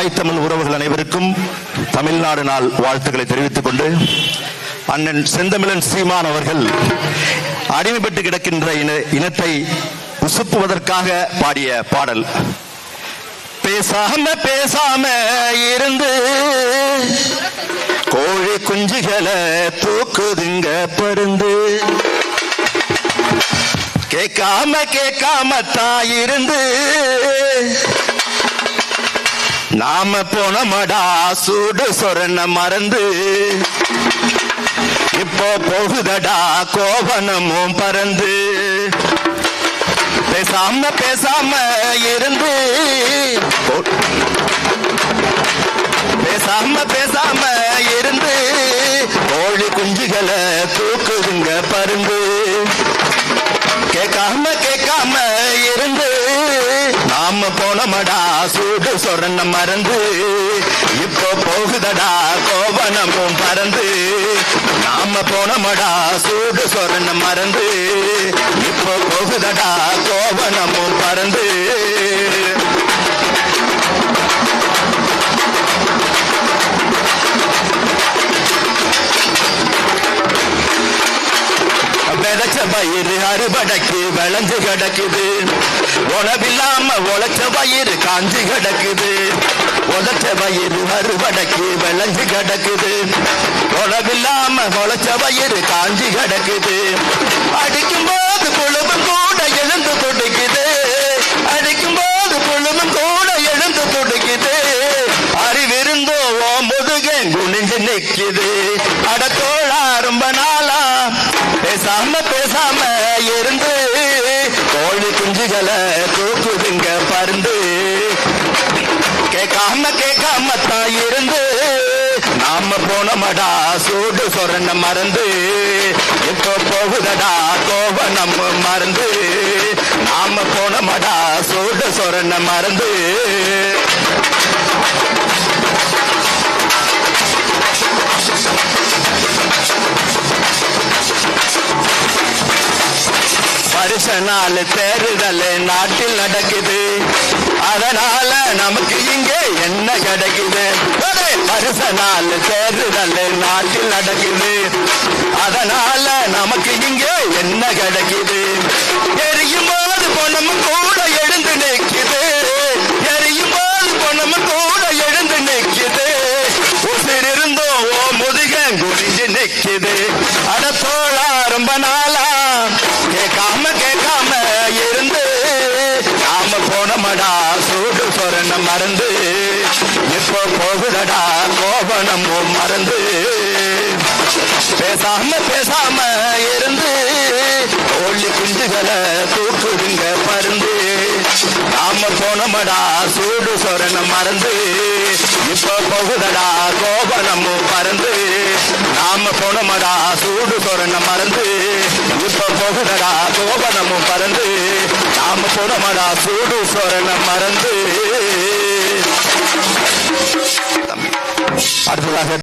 தாய் தமிழ் உறவுகள் அனைவருக்கும் தமிழ்நாடு நாள் வாழ்த்துக்களை தெரிவித்துக் கொண்டு அண்ணன் செந்தமிழன் சீமான் அவர்கள் அடிமைப்பட்டு கிடக்கின்ற இன இனத்தை உசுப்புவதற்காக பாடிய பாடல். பேசாம பேசாம இருந்து கோழி குஞ்சுகளை தூக்குதுங்க பருந்து. கேட்காம கேட்காம தாயிருந்து நாம போனமடா சூடு சொரண மறந்து. இப்போ போகுதடா கோவனமும் பறந்து. பேசாம பேசாம இருந்து. பேசாம பேசாம இருந்து. கோழி குஞ்சுகளை தூக்குதுங்க பருந்து. போனமடா சூடு சொரண மறந்து. இப்போ போகுதடா கோவனமும் பறந்து. நாம போனமடா சூடு சொரண மறந்து. இப்போ போகுதடா கோவனமும் பறந்து. விதைச்ச பயிறு அறுபடைக்கு விளைஞ்சு கிடக்குது. உணவில்லாம உழைச்ச வயிறு காஞ்சி கிடக்குது. உழைச்ச வயிறு அறுபடைக்கு விளைஞ்சு கிடக்குது. உணவில்லாம உழைச்ச வயிறு காஞ்சி கிடக்குது. அடிக்கும் போது புழுவும் கூட எழுந்து துடிக்குது. அடிக்கும் போது புழுவும் கூட எழுந்து துடிக்குது. அறிவிருந்தோ ஓ முதுகன் குனிஞ்சு நிக்குது. அடத்தோழா ரொம்ப நாளா பேசாம பேசாம இருந்து கோழி குஞ்சுகளை தூக்குதுங்க பருந்து. கேட்காம கேட்காம தான் இருந்து. நாம போனமடா சூடு சொரண மறந்து இப்போ போகுதடா கோவனம் மறந்து நாம போனமடா சூடு சொரண மறந்து வருஷ நாள் தேர்தல் நாட்டில் நடக்குது. அதனால நமக்கு இங்கே என்ன கிடைக்குது? ஒரே வருஷ நாள் தேர்தல் நாட்டில் நடக்குது. அதனால நமக்கு இங்கே என்ன கிடைக்குது? எரியும் போது பொண்ணம் கூட எழுந்து நிற்குது. எரியும் போது பொண்ணம் கூட எழுந்து நிற்குது. உசிர் இருந்தோ ஓ முதுகன் குனிஞ்சு நிக்குது அடத்தோழா ரொம்ப நாளா மறந்து. இப்போ போகுதடா கோபனமும் மறந்து. பேசாம பேசாம இருந்து ஒளி குஞ்சுகளை தூக்குதுங்க பருந்து. நாம போனமடா சூடு சொரணம் மறந்து. இப்போ போகுதடா கோபனமும் பறந்து. நாம போனமடா சூடு சொரணம் மறந்து. இப்போ போகுதடா கோபனமும் பறந்து. நாம போனமடா சூடு சொரணம் மறந்து. También.